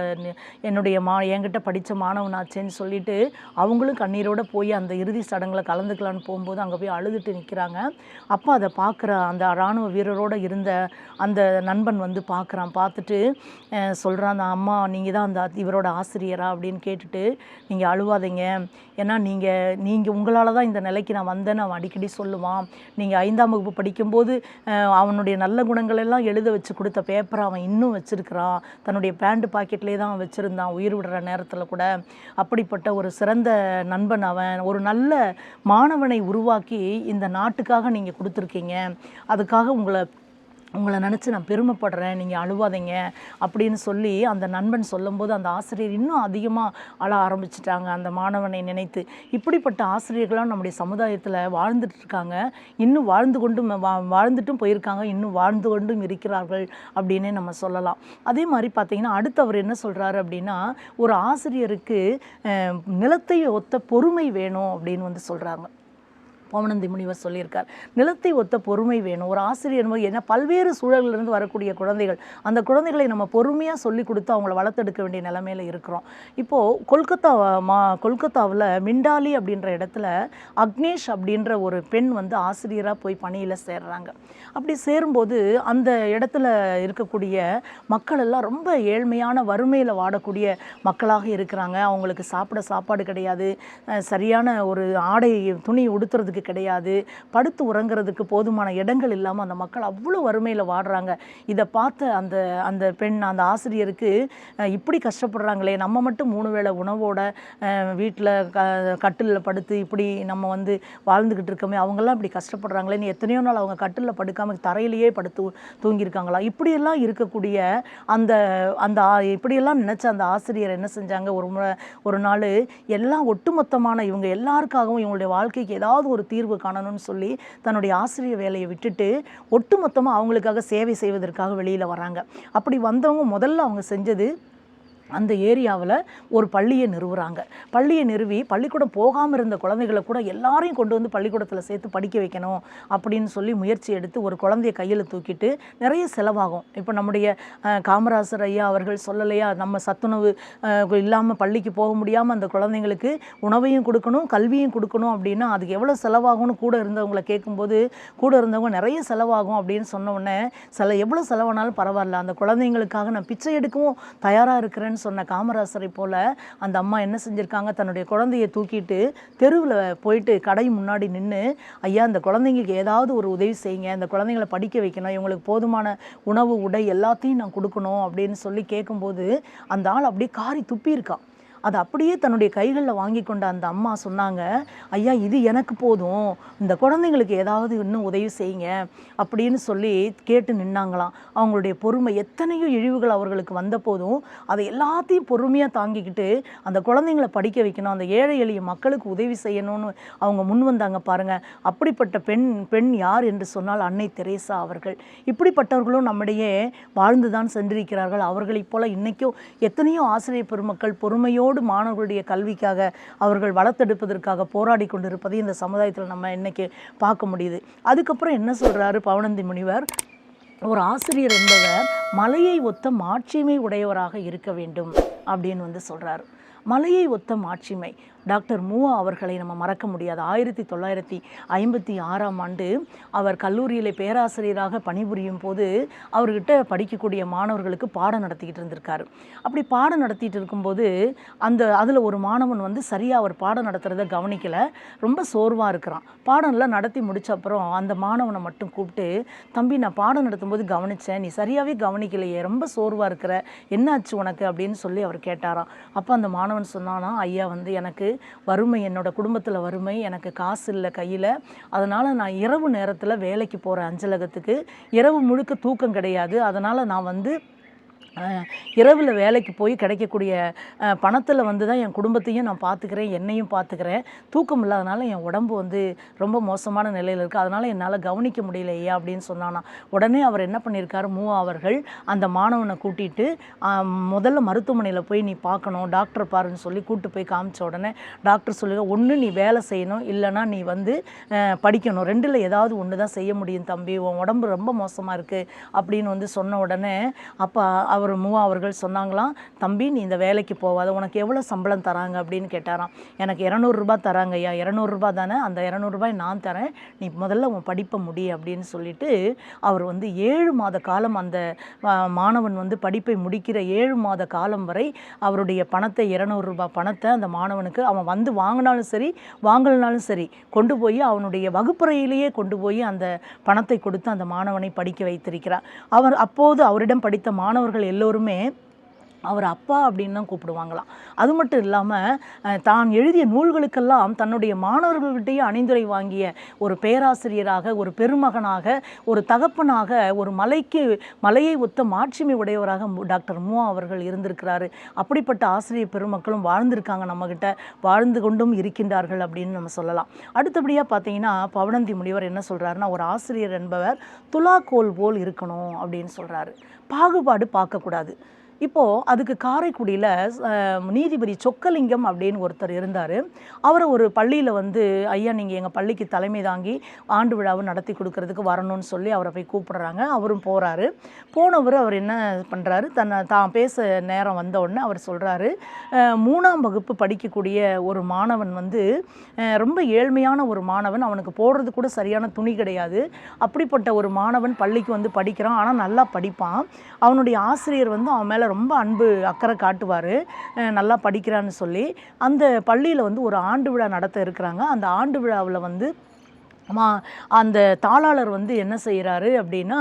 என்னுடைய மா என்கிட்ட படித்த மாணவனாச்சேன்னு சொல்லிட்டு அவங்களும் கண்ணீரோட போய் அந்த இறுதி சடங்குல கலந்துக்கலான்னு போகும்போது அங்கே போய் அழுதுட்டு நிற்கிறாங்க அப்போ அதை பார்க்குற அந்த இராணுவ வீரரோட இருந்த அந்த நண்பன் வந்து பார்க்குறான். பார்த்துட்டு சொல்கிறான் அந்த அம்மா நீங்கள் தான் அந்த இவரோட ஆசிரியரா? அப்படின்னு கேட்டுட்டு நீங்கள் அழுவாதீங்க. ஏன்னா நீங்கள் நீங்கள் உங்களால் தான் இந்த நிலைக்கு நான் வந்தேன்னு அவன் அடிக்கடி சொல்லுவான். நீங்கள் ஐந்தாம் வகுப்பு படிக்கும்போது அவனுடைய நல்ல குணங்கள் எல்லாம் எழுத வச்சு கொடுத்த பேப்பரை அவன் இன்னும் வச்சுருக்கிறான். தன்னுடைய பேண்ட் பாக்கெட்லேயே தான் அவன் வச்சுருந்தான் உயிர் விடுற நேரத்தில் கூட. அப்படிப்பட்ட ஒரு சிறந்த நண்பன் அவன். ஒரு நல்ல மாணவனை உருவாக்கி இந்த நாட்டுக்காக நீங்கள் கொடுத்துருக்கீங்க. அதுக்காக உங்களை உங்களை நினச்சி நான் பெருமைப்படுறேன் நீங்கள் அழுவாதீங்க அப்படின்னு சொல்லி அந்த நண்பன் சொல்லும்போது அந்த ஆசிரியர் இன்னும் அதிகமாக அழ ஆரம்பிச்சிட்டாங்க. அந்த மாணவனை நினைத்து இப்படிப்பட்ட ஆசிரியர்களாக நம்முடைய சமுதாயத்தில் வாழ்ந்துட்டுருக்காங்க இன்னும் வாழ்ந்து கொண்டும் வா- வாழ்ந்துட்டும் போயிருக்காங்க. இன்னும் வாழ்ந்து கொண்டும் இருக்கிறார்கள் அப்படின்னே நம்ம சொல்லலாம். அதே மாதிரி பார்த்திங்கன்னா அடுத்து அவர் என்ன சொல்கிறாரு அப்படின்னா ஒரு ஆசிரியருக்கு நிலத்தை ஒத்த பொறுமை வேணும் அப்படின்னு வந்து சொல்கிறாங்க பவனந்தி முனிவர் சொல்லியிருக்கார். நிலத்தை ஒத்த பொறுமை வேணும். ஒரு ஆசிரியர் ஏன்னா என்ன? பல்வேறு சூழலிலிருந்து வரக்கூடிய குழந்தைகள். அந்த குழந்தைகளை நம்ம பொறுமையாக சொல்லி கொடுத்து அவங்கள வளர்த்தெடுக்க வேண்டிய நிலைமையில் இருக்கிறோம். இப்போது கொல்கத்தா மா கொல்கத்தாவில் மிண்டாலி அப்படின்ற இடத்துல அக்னேஷ் அப்படின்ற ஒரு பெண் வந்து ஆசிரியராக போய் பணியில் சேர்றாங்க. அப்படி சேரும்போது அந்த இடத்துல இருக்கக்கூடிய மக்கள் எல்லாம் ரொம்ப ஏழ்மையான வறுமையில் வாடக்கூடிய மக்களாக இருக்கிறாங்க. அவங்களுக்கு சாப்பிட சாப்பாடு கிடையாது. சரியான ஒரு ஆடை துணி உடுத்துறதுக்கு கிடையாது. படுத்து உறங்குறதுக்கு போதுமான இடங்கள் இல்லாமல் அந்த மக்கள் அவ்வளோ வறுமையில் வாடுறாங்க. இதை பார்த்த அந்த அந்த பெண் அந்த ஆசிரியருக்கு இப்படி கஷ்டப்படுறாங்களே நம்ம மட்டும் மூணு வேளை உணவோட வீட்டில் க கட்டிலில் படுத்து இப்படி நம்ம வந்து வாழ்ந்துக்கிட்டு இருக்கோமே அவங்கெல்லாம் இப்படி கஷ்டப்படுறாங்களேன்னு எத்தனையோ நாள் அவங்க கட்டிலில் படுக்காமல் தரையிலேயே படுத்து தூங்கியிருக்காங்களா? இப்படியெல்லாம் இருக்கக்கூடிய அந்த அந்த இப்படியெல்லாம் நினச்ச அந்த ஆசிரியர் என்ன செஞ்சாங்க? ஒரு முறை ஒரு நாள் எல்லாம் ஒட்டுமொத்தமான இவங்க எல்லாருக்காகவும் இவங்களுடைய வாழ்க்கைக்கு ஏதாவது ஒரு தீர்வு காணணும்னு சொல்லி தன்னுடைய ஆசிரியர் வேலையை விட்டுட்டு ஒட்டுமொத்தமாக அவங்களுக்காக சேவை செய்வதற்காக வெளியில் வராங்க. அப்படி வந்தவங்க முதல்ல அவங்க செஞ்சது அந்த ஏரியாவில் ஒரு பள்ளியை நிறுவுறாங்க. பள்ளியை நிறுவி பள்ளிக்கூடம் போகாமல் இருந்த குழந்தைகளை கூட எல்லாரையும் கொண்டு வந்து பள்ளிக்கூடத்தில் சேர்த்து படிக்க வைக்கணும் அப்படின்னு சொல்லி முயற்சி எடுத்து ஒரு குழந்தைய கையில் தூக்கிட்டு நிறைய செலவாகும். இப்போ நம்முடைய காமராசர் ஐயா அவர்கள் சொல்லலையா நம்ம சத்துணவு இல்லாமல் பள்ளிக்கு போக முடியாமல் அந்த குழந்தைங்களுக்கு உணவையும் கொடுக்கணும் கல்வியும் கொடுக்கணும் அப்படின்னா அதுக்கு எவ்வளோ செலவாகும்னு கூட இருந்தவங்களை கேட்கும்போது கூட இருந்தவங்க நிறைய செலவாகும் அப்படின்னு சொன்ன உடனே சில எவ்வளோ செலவானாலும் பரவாயில்ல. அந்த குழந்தைங்களுக்காக நான் பிச்சை எடுக்கவும் தயாராக இருக்கிறேன்னு சொன்ன காமராசரை போல் அந்த அம்மா என்ன செஞ்சுருக்காங்க? தன்னுடைய குழந்தைய தூக்கிட்டு தெருவில் போயிட்டு கடை முன்னாடி நின்று ஐயா அந்த குழந்தைங்களுக்கு ஏதாவது ஒரு உதவி செய்யுங்க. இந்த குழந்தைங்களை படிக்க வைக்கணும். இவங்களுக்கு போதுமான உணவு உடை எல்லாத்தையும் நான் கொடுக்கணும். அப்படின்னு சொல்லி கேட்கும்போது அந்த ஆள் அப்படியே காரி துப்பியிருக்கான் அதை அப்படியே தன்னுடைய கைகளில் வாங்கி கொண்ட அந்த அம்மா சொன்னாங்க ஐயா இது எனக்கு போதும். இந்த குழந்தைங்களுக்கு ஏதாவது இன்னும் உதவி செய்யுங்க அப்படின்னு சொல்லி கேட்டு நின்னாங்களாம். அவங்களுடைய பொறுமை எத்தனையோ இழிவுகள் அவர்களுக்கு வந்த போதும் அதை எல்லாத்தையும் பொறுமையாக தாங்கிக்கிட்டு அந்த குழந்தைங்களை படிக்க வைக்கணும் அந்த ஏழை எளிய மக்களுக்கு உதவி செய்யணும்னு அவங்க முன் வந்தாங்க பாருங்கள் அப்படிப்பட்ட பெண் பெண் யார் என்று சொன்னால் அன்னை தெரேசா அவர்கள். இப்படிப்பட்டவர்களும் நம்மிடையே வாழ்ந்துதான் சென்றிருக்கிறார்கள். அவர்களைப் போல இன்றைக்கும் எத்தனையோ ஆசிரியர் பெருமக்கள் பொறுமையோடு மாணவர்களுடைய கல்விக்காக அவர்கள் வளர்த்தெடுப்பதற்காக போராடி கொண்டிருப்பதை இந்த சமுதாயத்தில் நம்ம இன்னைக்கு பார்க்க முடியுது. அதுக்கப்புறம் என்ன சொல்றாரு பவனந்தி முனிவர்? ஒரு ஆசிரியர் என்பவர் மலையை ஒத்த மாட்சிமை உடையவராக இருக்க வேண்டும் அப்படின்னு வந்து சொல்றாரு. மலையை ஒத்த மாட்சிமை. டாக்டர் மூவா அவர்களை நம்ம மறக்க முடியாது. ஆயிரத்தி தொள்ளாயிரத்தி ஐம்பத்தி ஆறாம் ஆண்டு அவர் கல்லூரியில் பேராசிரியராக பணிபுரியும் போது அவர்கிட்ட படிக்கக்கூடிய மாணவர்களுக்கு பாடம் நடத்திக்கிட்டு இருந்திருக்காரு. அப்படி பாடம் நடத்திட்டு இருக்கும்போது அந்த அதில் ஒரு மாணவன் வந்து சரியாக அவர் பாடம் நடத்துகிறத கவனிக்கலை. ரொம்ப சோர்வாக இருக்கிறான். பாடம்லாம் நடத்தி முடிச்ச அப்புறம் அந்த மாணவனை மட்டும் கூப்பிட்டு தம்பி நான் பாடம் நடத்தும்போது கவனித்தேன் நீ சரியாகவே கவனிக்கலையே. ரொம்ப சோர்வாக இருக்கிற. என்னாச்சு உனக்கு? அப்படின்னு சொல்லி அவர் கேட்டாராம். அப்போ அந்த மாணவன் சொன்னானா ஐயா வந்து எனக்கு வறுமை என்னோட குடும்பத்தில் வறுமை எனக்கு காசு இல்லை கையில். அதனால் நான் இரவு நேரத்தில் வேலைக்கு போகிற அஞ்சலகத்துக்கு இரவு முழுக்க தூக்கம் கிடையாது. அதனால் நான் வந்து இரவில் வேலைக்கு போய் கிடைக்கக்கூடிய பணத்தில் வந்து தான் என் குடும்பத்தையும் நான் பார்த்துக்கிறேன் என்னையும் பார்த்துக்கிறேன் தூக்கம் இல்லாதனால என் உடம்பு வந்து ரொம்ப மோசமான நிலையில் இருக்குது அதனால் என்னால் கவனிக்க முடியல ஐயா அப்படின்னு சொன்னானா. உடனே அவர் என்ன பண்ணியிருக்காரு மூவா அவர்கள் அந்த மாணவனை கூட்டிட்டு முதல்ல மருத்துவமனையில் போய் நீ பார்க்கணும் டாக்டர் பாருன்னு சொல்லி கூப்பிட்டு போய் காமிச்ச உடனே டாக்டர் சொல்லுங்க ஒன்று நீ வேலை செய்யணும் இல்லைன்னா நீ வந்து படிக்கணும். ரெண்டில் ஏதாவது ஒன்று தான் செய்ய முடியும் தம்பி. உன் உடம்பு ரொம்ப மோசமாக இருக்குது அப்படின்னு வந்து சொன்ன உடனே அப்போ அவர் மூவா அவர்கள் சொன்னாங்களாம் தம்பி நீ இந்த வேலைக்கு போகாத உனக்கு எவ்வளோ சம்பளம் தராங்க? அப்படின்னு கேட்டாராம். எனக்கு இரநூறுபா தராங்க ஐயா இரநூறுபா தானே அந்த இரநூறுபாய் நான் தரேன். நீ முதல்ல உன் படிப்பை முடி அப்படின்னு சொல்லிட்டு அவர் வந்து ஏழு மாத காலம் அந்த மாணவன் வந்து படிப்பை முடிக்கிற ஏழு மாத காலம் வரை அவருடைய பணத்தை இரநூறுபா பணத்தை அந்த மாணவனுக்கு அவன் வந்து வாங்கினாலும் சரி வாங்கலனாலும் சரி கொண்டு போய் அவனுடைய வகுப்பறையிலேயே கொண்டு போய் அந்த பணத்தை கொடுத்து அந்த மாணவனை படிக்க வைத்திருக்கிறார். அவர் அப்போது அவரிடம் படித்த மாணவர்கள் எல்லோருமே அவர் அப்பா அப்படின்னு தான் கூப்பிடுவாங்களாம். அது மட்டும் இல்லாமல் தான் எழுதிய நூல்களுக்கெல்லாம் தன்னுடைய மாணவர்கள்கிட்டயே அணிந்துரை வாங்கிய ஒரு பேராசிரியராக ஒரு பெருமகனாக ஒரு தகப்பனாக ஒரு மலைக்கு மலையை ஒத்த மாட்சிமை உடையவராக மு- டாக்டர் மு அவர்கள் இருந்திருக்கிறாரு. அப்படிப்பட்ட ஆசிரியர் பெருமக்களும் வாழ்ந்திருக்காங்க நம்மக்கிட்ட வாழ்ந்து கொண்டும் இருக்கின்றார்கள் அப்படின்னு நம்ம சொல்லலாம். அடுத்தபடியாக பார்த்தீங்கன்னா பவனந்தி முனிவர் என்ன சொல்கிறாருன்னா ஒரு ஆசிரியர் என்பவர் துலாக்கோல் போல் இருக்கணும் அப்படின்னு சொல்கிறாரு பாகுபாடு பார்க்கக்கூடாது. இப்போது அதுக்கு காரைக்குடியில் நீதிபதி சொக்கலிங்கம் அப்படின்னு ஒருத்தர் இருந்தார். அவரை ஒரு பள்ளியில் வந்து ஐயா நீங்கள் எங்கள் பள்ளிக்கு தலைமை தாங்கி ஆண்டு விழாவை நடத்தி கொடுக்கறதுக்கு வரணும்னு சொல்லி அவரை போய் கூப்பிடுறாங்க. அவரும் போகிறாரு போனவர் அவர் என்ன பண்ணுறாரு தன்னை தான் பேச நேரம் வந்த உடனே அவர் சொல்கிறாரு மூணாம் வகுப்பு படிக்கக்கூடிய ஒரு மாணவன் வந்து ரொம்ப ஏழ்மையான ஒரு மாணவன். அவனுக்கு போடுறது கூட சரியான துணி கிடையாது. அப்படிப்பட்ட ஒரு மாணவன் பள்ளிக்கு வந்து படிக்கிறான். ஆனால் நல்லா படிப்பான். அவனுடைய ஆசிரியர் வந்து அவன் மேலே ரொம்ப அன்பு அக்கறை காட்டுவார். நல்லா படிக்கிறான்னு சொல்லி. அந்த பள்ளியில் வந்து ஒரு ஆண்டு விழா நடத்த இருக்கிறாங்க. அந்த ஆண்டு விழாவில் வந்து மா அந்த தாளாளர் வந்து என்ன செய்கிறாரு அப்படின்னா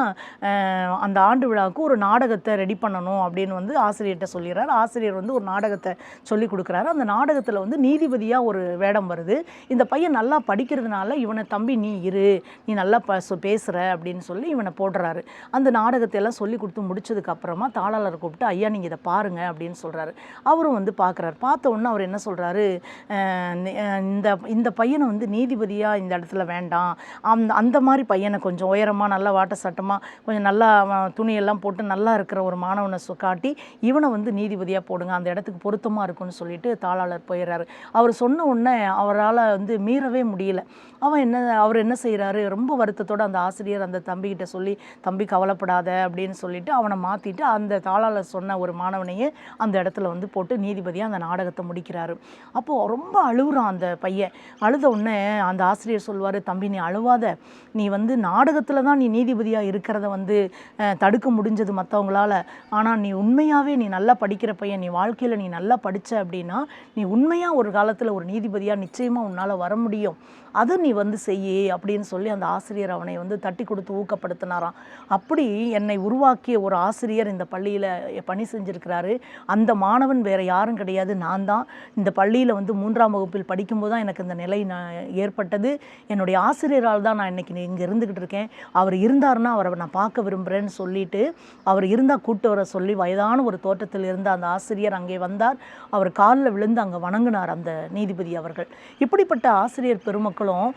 அந்த ஆண்டு விழாவுக்கு ஒரு நாடகத்தை ரெடி பண்ணணும் அப்படின்னு வந்து ஆசிரியர்கிட்ட சொல்லிடுறாரு. ஆசிரியர் வந்து ஒரு நாடகத்தை சொல்லி கொடுக்குறாரு. அந்த நாடகத்தில் வந்து நீதிபதியாக ஒரு வேடம் வருது. இந்த பையன் நல்லா படிக்கிறதுனால இவனை தம்பி நீ இரு நீ நல்லா ப பேசுகிற அப்படின்னு சொல்லி இவனை போடுறாரு. அந்த நாடகத்தை எல்லாம் சொல்லி கொடுத்து முடிச்சதுக்கு அப்புறமா தாளாளர் கூப்பிட்டு ஐயா நீங்கள் இதை பாருங்க அப்படின்னு சொல்கிறாரு அவரும் வந்து பார்க்குறாரு பார்த்த உடனே அவர் என்ன சொல்கிறாரு இந்த இந்த பையனை வந்து நீதிபதியாக இந்த இடத்துல வேண்டாம். அந்த அந்த மாதிரி பையனை கொஞ்சம் உயரமாக நல்லா வாட்ட சட்டமாக கொஞ்சம் நல்லா துணியெல்லாம் போட்டு நல்லா இருக்கிற ஒரு மாணவனை காட்டி இவனை வந்து நீதிபதியாக போடுங்க அந்த இடத்துக்கு பொருத்தமாக இருக்கும்னு சொல்லிட்டு தாளாளர் போயிடுறாரு அவர் சொன்ன உடனே அவரால் வந்து மீறவே முடியல. அவன் என்ன அவர் என்ன செய்கிறாரு ரொம்ப வருத்தத்தோடு அந்த ஆசிரியர் அந்த தம்பிக்கிட்ட சொல்லி தம்பி கவலைப்படாத அப்படின்னு சொல்லிட்டு அவனை மாற்றிட்டு அந்த தாளாளர் சொன்ன ஒரு மாணவனையே அந்த இடத்துல வந்து போட்டு நீதிபதியாக அந்த நாடகத்தை முடிக்கிறாரு. அப்போது ரொம்ப அழுகுறான் அந்த பையன். அழுத உடனே அந்த ஆசிரியர் சொல்வார் தம்பி நீ அழுவாத. நீ வந்து நாடகத்தில் தான் நீ நீதிபதியாக இருக்கிறத வந்து தடுக்க முடிஞ்சது மற்றவங்களால ஆனால் நீ உண்மையாகவே நீ நல்லா படிக்கிற பையன் நீ வாழ்க்கையில் நீ நல்லா படித்த அப்படின்னா நீ உண்மையாக ஒரு காலத்தில் ஒரு நீதிபதியாக நிச்சயமாக உன்னால் வர முடியும். அதை நீ வந்து செய்யி அப்படின்னு சொல்லி அந்த ஆசிரியர் அவனை வந்து தட்டி கொடுத்து ஊக்கப்படுத்தினாராம். அப்படி என்னை உருவாக்கிய ஒரு ஆசிரியர் இந்த பள்ளியில் பணி செஞ்சுருக்கிறாரு. அந்த மாணவன் வேறு யாரும் கிடையாது நான் தான். இந்த பள்ளியில் வந்து மூன்றாம் வகுப்பில் படிக்கும்போது தான் எனக்கு இந்த நிலை நான் ஏற்பட்டது. என்னுடைய ஆசிரியரால் தான் நான் இன்னைக்கு இங்கே இருந்துக்கிட்டு இருக்கேன். அவர் இருந்தாருன்னா அவரை நான் பார்க்க விரும்புகிறேன்னு சொல்லிட்டு அவர் இருந்தால் கூட்டு வர சொல்லி வயதான ஒரு தோட்டத்தில் இருந்த அந்த ஆசிரியர் அங்கே வந்தார். அவர் காலில் விழுந்து அங்கே வணங்கினார் அந்த நீதிபதி அவர்கள். இப்படிப்பட்ட ஆசிரியர் பெருமக்களும்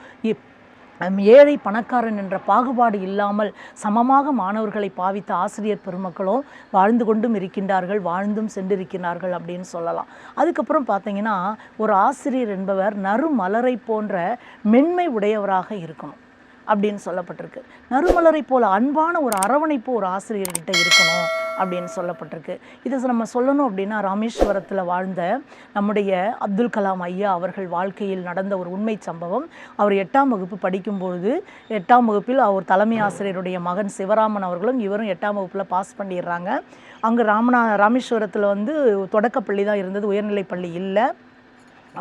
ஏழை பணக்காரன் என்ற பாகுபாடு இல்லாமல் சமமாக மாணவர்களை பாவித்த ஆசிரியர் பெருமக்களும் வாழ்ந்து கொண்டும் இருக்கின்றார்கள் வாழ்ந்தும் சென்றிருக்கிறார்கள் அப்படின்னு சொல்லலாம். அதுக்கப்புறம் பார்த்தீங்கன்னா ஒரு ஆசிரியர் என்பவர் நறுமலரை போன்ற மென்மை உடையவராக இருக்கணும். அப்படின்னு சொல்லப்பட்டிருக்கு. நறுமலரை போல அன்பான ஒரு அரவணைப்பு ஒரு ஆசிரியர்கிட்ட இருக்கணும் அப்படின்னு சொல்லப்பட்டிருக்கு. இதை நம்ம சொல்லணும் அப்படின்னா ராமேஸ்வரத்தில் வாழ்ந்த நம்முடைய அப்துல் கலாம் ஐயா அவர்கள் வாழ்க்கையில் நடந்த ஒரு உண்மை சம்பவம். அவர் எட்டாம் வகுப்பு படிக்கும்பொழுது எட்டாம் வகுப்பில் அவர் தலைமை ஆசிரியருடைய மகன் சிவராமன் அவர்களும் இவரும் எட்டாம் வகுப்பில் பாஸ் பண்ணிடுறாங்க. அங்கே ராமநா ராமேஸ்வரத்தில் வந்து தொடக்கப்பள்ளி தான் இருந்தது உயர்நிலைப் பள்ளி இல்லை.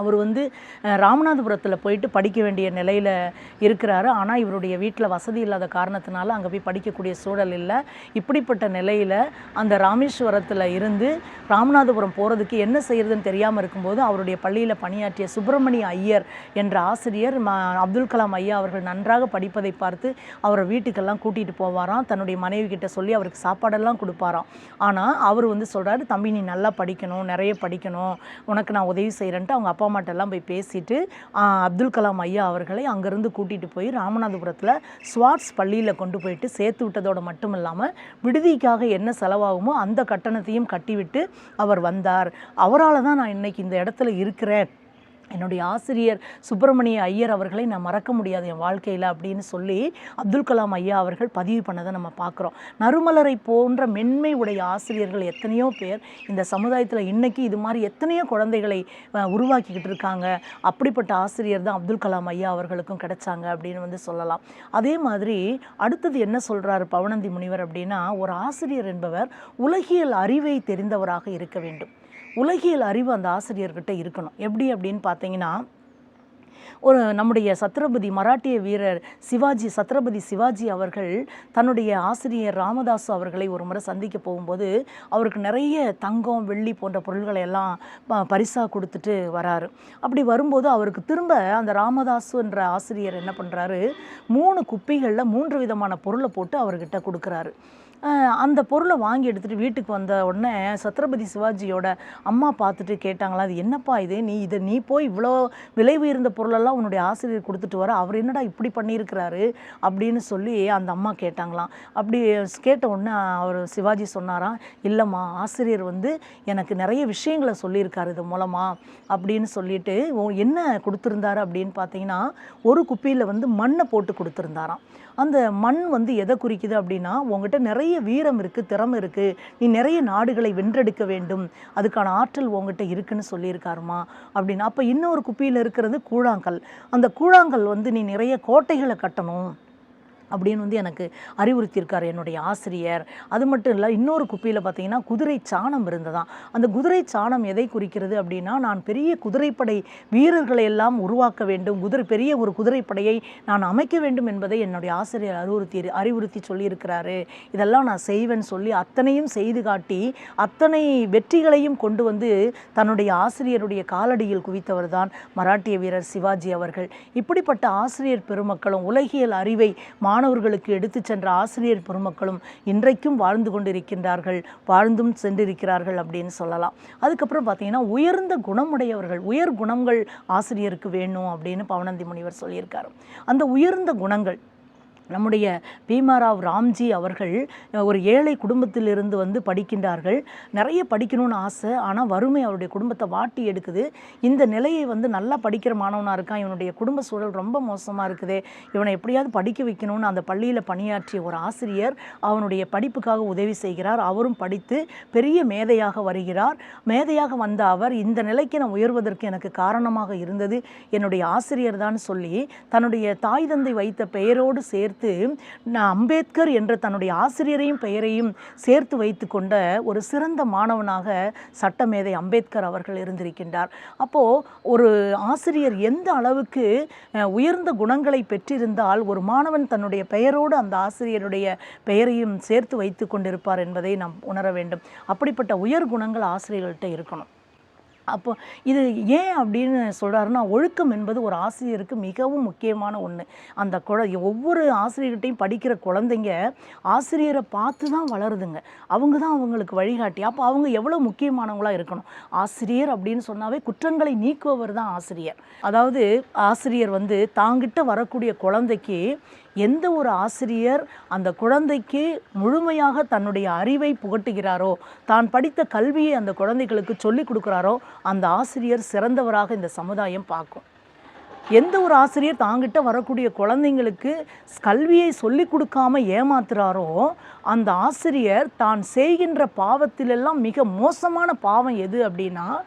அவர் வந்து ராமநாதபுரத்தில் போயிட்டு படிக்க வேண்டிய நிலையில் இருக்கிறாரு. ஆனால் இவருடைய வீட்டில் வசதி இல்லாத காரணத்தினால அங்கே போய் படிக்கக்கூடிய சூழல் இல்லை. இப்படிப்பட்ட நிலையில் அந்த ராமேஸ்வரத்தில் இருந்து ராமநாதபுரம் போகிறதுக்கு என்ன செய்கிறதுன்னு தெரியாமல் இருக்கும்போது அவருடைய பள்ளியில் பணியாற்றிய சுப்பிரமணிய ஐயர் என்ற ஆசிரியர் அப்துல் கலாம் ஐயா அவர்கள் நன்றாக படிப்பதை பார்த்து அவரை வீட்டுக்கெல்லாம் கூட்டிகிட்டு போவாராம். தன்னுடைய மனைவி கிட்ட சொல்லி அவருக்கு சாப்பாடெல்லாம் கொடுப்பாராம். ஆனால் அவர் வந்து சொல்கிறாரு தம்பி நீ நல்லா படிக்கணும் நிறைய படிக்கணும். உனக்கு நான் உதவி செய்கிறேன்ட்டு அவங்க அப்பா அம்மாட்டெல்லாம் போய் பேசிட்டு அப்துல் கலாம் ஐயா அவர்களை அங்கேருந்து கூட்டிகிட்டு போய் ராமநாதபுரத்தில் ஸ்வாட்ஸ் பள்ளியில் கொண்டு போயிட்டு சேர்த்து விட்டதோடு மட்டும் இல்லாமல் விடுதிக்காக என்ன செலவாகுமோ அந்த கட்டணத்தையும் கட்டிவிட்டு அவர் வந்தார். அவரால் தான் நான் இன்னைக்கு இந்த இடத்துல இருக்கிறேன். என்னுடைய ஆசிரியர் சுப்பிரமணிய ஐயர் அவர்களை நான் மறக்க முடியாது என் வாழ்க்கையில் அப்படின்னு சொல்லி அப்துல் கலாம் ஐயா அவர்கள் பதிவு பண்ணதை நம்ம பார்க்குறோம் நறுமலரை போன்ற மென்மை உடைய ஆசிரியர்கள் எத்தனையோ பேர் இந்த சமுதாயத்தில் இன்னைக்கு இது மாதிரி எத்தனையோ குழந்தைகளை உருவாக்கிக்கிட்டு இருக்காங்க. அப்படிப்பட்ட ஆசிரியர் தான் அப்துல் கலாம் ஐயா அவர்களுக்கும் கிடைச்சாங்க அப்படின்னு வந்து சொல்லலாம். அதே மாதிரி அடுத்தது என்ன சொல்கிறாரு பவனந்தி முனிவர் அப்படின்னா ஒரு ஆசிரியர் என்பவர் உலகியல் அறிவை தெரிந்தவராக இருக்க வேண்டும். உலகியல் அறிவு அந்த ஆசிரியர்கிட்ட இருக்கணும். எப்படி அப்படின்னு பார்த்தீங்கன்னா ஒரு நம்முடைய சத்ரபதி மராட்டிய வீரர் சிவாஜி சத்ரபதி சிவாஜி அவர்கள் தன்னுடைய ஆசிரியர் ராமதாஸ் அவர்களை ஒரு முறை சந்திக்க போகும்போது அவருக்கு நிறைய தங்கம் வெள்ளி போன்ற பொருள்களை எல்லாம் ப- கொடுத்துட்டு வராரு. அப்படி வரும்போது அவருக்கு திரும்ப அந்த ராமதாஸ் என்ற ஆசிரியர் என்ன பண்ணுறாரு மூணு குப்பிகளில் மூன்று விதமான பொருளை போட்டு அவர்கிட்ட கொடுக்குறாரு. அந்த பொருளை வாங்கி எடுத்துகிட்டு வீட்டுக்கு வந்த உடனே சத்ரபதி சிவாஜியோட அம்மா பார்த்துட்டு கேட்டாங்களா அது என்னப்பா இது? நீ இதை நீ போய் இவ்வளோ விலை உயர்ந்த பொருளெல்லாம் உன்னுடைய ஆசிரியர் கொடுத்துட்டு வர அவர் என்னடா இப்படி பண்ணியிருக்கிறாரு? அப்படின்னு சொல்லி அந்த அம்மா கேட்டாங்களாம். அப்படி கேட்ட உடனே அவர் சிவாஜி சொன்னாராம் இல்லைம்மா ஆசிரியர் வந்து எனக்கு நிறைய விஷயங்களை சொல்லியிருக்காரு இது மூலமாக அப்படின்னு சொல்லிட்டு "ஓ, என்ன கொடுத்துருந்தாரு? அப்படின்னு பார்த்தீங்கன்னா ஒரு குப்பியில் வந்து மண்ணை போட்டு கொடுத்துருந்தாராம். அந்த மண் வந்து எதை குறிக்குது அப்படின்னா உங்ககிட்ட நிறைய நிறைய வீரம் இருக்குது திறமை இருக்குது நீ நிறைய நாடுகளை வென்றெடுக்க வேண்டும். அதுக்கான ஆற்றல் உங்ககிட்ட இருக்குன்னு சொல்லியிருக்காருமா? அப்படின்னு. அப்போ இன்னொரு குப்பியில் இருக்கிறது கூழாங்கல். அந்த கூழாங்கல் வந்து நீ நிறைய கோட்டைகளை கட்டணும். அப்படின்னு வந்து எனக்கு அறிவுறுத்தியிருக்கார் என்னுடைய ஆசிரியர். அது மட்டும் இல்லை இன்னொரு குப்பியில் பார்த்தீங்கன்னா குதிரை சாணம் இருந்ததான் அந்த குதிரை சாணம் எதை குறிக்கிறது அப்படின்னா நான் பெரிய குதிரைப்படை வீரர்களை எல்லாம் உருவாக்க வேண்டும். குதிரை பெரிய ஒரு குதிரைப்படையை நான் அமைக்க வேண்டும் என்பதை என்னுடைய ஆசிரியர் அறிவுறுத்தி அறிவுறுத்தி சொல்லியிருக்கிறாரு. இதெல்லாம் நான் செய்வேன் சொல்லி அத்தனையும் செய்து காட்டி அத்தனை வெற்றிகளையும் கொண்டு வந்து தன்னுடைய ஆசிரியருடைய காலடியில் குவித்தவர் தான் மராட்டிய வீரர் சிவாஜி அவர்கள். இப்படிப்பட்ட ஆசிரியர் பெருமக்களும் உலகியல் அறிவை மாணவர்களுக்கு எடுத்துச் சென்ற ஆசிரியர் பெருமக்களும் இன்றைக்கும் வாழ்ந்து கொண்டிருக்கின்றார்கள் வாழ்ந்தும் சென்றிருக்கிறார்கள் அப்படின்னு சொல்லலாம். அதுக்கப்புறம் பார்த்தீங்கன்னா உயர்ந்த குணமுடையவர்கள் உயர் குணங்கள் ஆசிரியருக்கு வேணும் அப்படின்னு பவனந்தி முனிவர் சொல்லியிருக்காரு. அந்த உயர்ந்த குணங்கள் நம்முடைய பீமாராவ் ராம்ஜி அவர்கள் ஒரு ஏழை குடும்பத்திலிருந்து வந்து படிக்கின்றார்கள். நிறைய படிக்கணும்னு ஆசை ஆனால் வறுமை அவருடைய குடும்பத்தை வாட்டி எடுக்குது. இந்த நிலையை வந்து நல்லா படிக்கிற மாணவனாக இருக்கான். இவனுடைய குடும்ப சூழல் ரொம்ப மோசமாக இருக்குதே. இவனை எப்படியாவது படிக்க வைக்கணும்னு அந்த பள்ளியில் பணியாற்றிய ஒரு ஆசிரியர் அவனுடைய படிப்புக்காக உதவி செய்கிறார். அவரும் படித்து பெரிய மேதையாக வருகிறார். மேதையாக வந்த அவர் இந்த நிலைக்கு நான் உயர்வதற்கு எனக்கு காரணமாக இருந்தது. என்னுடைய ஆசிரியர் தான் சொல்லி தன்னுடைய தாய் தந்தை வைத்த பெயரோடு சேர்த்து நான் அம்பேத்கர் என்ற தன்னுடைய ஆசிரியரையும் பெயரையும் சேர்த்து வைத்து கொண்ட ஒரு சிறந்த மாணவனாக சட்டமேதை அம்பேத்கர் அவர்கள் இருந்திருக்கின்றார். அப்போது ஒரு ஆசிரியர் எந்த அளவுக்கு உயர்ந்த குணங்களை பெற்றிருந்தால் ஒரு மாணவன் தன்னுடைய பெயரோடு அந்த ஆசிரியருடைய பெயரையும் சேர்த்து வைத்து கொண்டிருப்பார் என்பதை நாம் உணர வேண்டும். அப்படிப்பட்ட உயர் குணங்கள் ஆசிரியர்கள்ட்ட இருக்கணும். அப்போ இது ஏன் அப்படின்னு சொல்கிறாருன்னா ஒழுக்கம் என்பது ஒரு ஆசிரியருக்கு மிகவும் முக்கியமான ஒன்று அந்த குழ ஒவ்வொரு ஆசிரியர்கிட்டையும் படிக்கிற குழந்தைங்க ஆசிரியரை பார்த்து தான் வளருதுங்க. அவங்க தான் அவங்களுக்கு வழிகாட்டி. அப்போ அவங்க எவ்வளோ முக்கியமானவங்களாக இருக்கணும்? ஆசிரியர் அப்படின்னு சொன்னாவே குற்றங்களை நீக்குபவர் தான் ஆசிரியர். அதாவது ஆசிரியர் வந்து தாங்கிட்ட வரக்கூடிய குழந்தைக்கு எந்த ஒரு ஆசிரியர் அந்த குழந்தைக்கு முழுமையாக தன்னுடைய அறிவை புகட்டுகிறாரோ தான் படித்த கல்வியை அந்த குழந்தைகளுக்கு சொல்லிக் கொடுக்குறாரோ அந்த ஆசிரியர் சிறந்தவராக இந்த சமுதாயம் பார்க்கும். எந்த ஒரு ஆசிரியர் தாங்கிட்ட வரக்கூடிய குழந்தைங்களுக்கு கல்வியை சொல்லிக் கொடுக்காம ஏமாத்துறாரோ அந்த ஆசிரியர் தான் செய்கின்ற பாவத்திலெல்லாம் மிக மோசமான பாவம் எது அப்படின்னா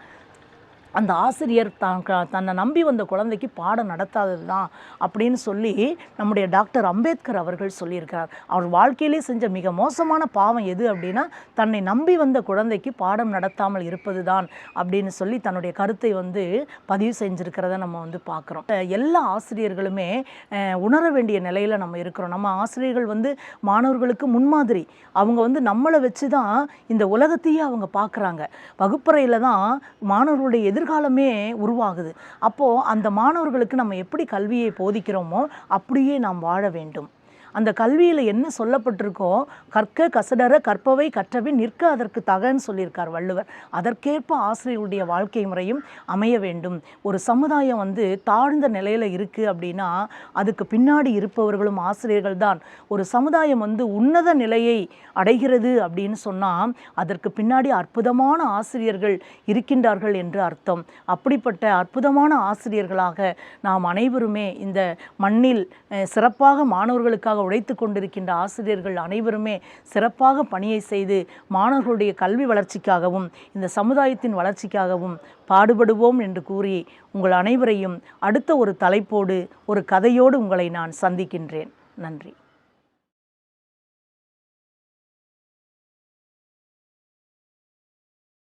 அந்த ஆசிரியர் தான் தன்னை நம்பி வந்த குழந்தைக்கு பாடம் நடத்தாதது தான் அப்படின்னு சொல்லி நம்முடைய டாக்டர் அம்பேத்கர் அவர்கள் சொல்லியிருக்கிறார். அவர் வாழ்க்கையிலே செஞ்ச மிக மோசமான பாவம் எது அப்படின்னா தன்னை நம்பி வந்த குழந்தைக்கு பாடம் நடத்தாமல் இருப்பது தான் அப்படின்னு சொல்லி தன்னுடைய கருத்தை வந்து பதிவு செஞ்சுருக்கிறத நம்ம வந்து பார்க்குறோம். எல்லா ஆசிரியர்களுமே உணர வேண்டிய நிலையில் நம்ம இருக்கிறோம். நம்ம ஆசிரியர்கள் வந்து மாணவர்களுக்கு முன்மாதிரி. அவங்க வந்து நம்மளை வச்சு தான் இந்த உலகத்தையே அவங்க பார்க்குறாங்க. வகுப்பறையில் தான் மாணவர்களுடைய எதிர்காலமே உருவாகுது. அப்போது அந்த மாணவர்களுக்கு நம்ம எப்படி கல்வியை போதிக்கிறோமோ அப்படியே நாம் வாழ வேண்டும். அந்த கல்வியில் என்ன சொல்லப்பட்டிருக்கோ கற்க கசடர கற்பவை கற்றவை நிற்க அதற்கு தகன்னு சொல்லியிருக்கார் வள்ளுவர். அதற்கேற்ப ஆசிரியருடைய வாழ்க்கை முறையும் அமைய வேண்டும். ஒரு சமுதாயம் வந்து தாழ்ந்த நிலையில் இருக்குது அப்படின்னா அதுக்கு பின்னாடி இருப்பவர்களும் ஆசிரியர்கள் தான். ஒரு சமுதாயம் வந்து உன்னத நிலையை அடைகிறது அப்படின்னு சொன்னால் அதற்கு பின்னாடி அற்புதமான ஆசிரியர்கள் இருக்கின்றார்கள் என்று அர்த்தம். அப்படிப்பட்ட அற்புதமான ஆசிரியர்களாக நாம் அனைவருமே இந்த மண்ணில் சிறப்பாக மாணவர்களுக்காக உழைத்து கொண்டிருக்கின்ற ஆசிரியர்கள் அனைவருமே சிறப்பாக பணியை செய்து மாணவர்களுடைய கல்வி வளர்ச்சிக்காகவும் இந்த சமுதாயத்தின் வளர்ச்சிக்காகவும் பாடுபடுவோம் என்று கூறி உங்கள் அனைவரையும் அடுத்த ஒரு தலைப்போடு ஒரு கதையோடு உங்களை நான் சந்திக்கின்றேன். நன்றி.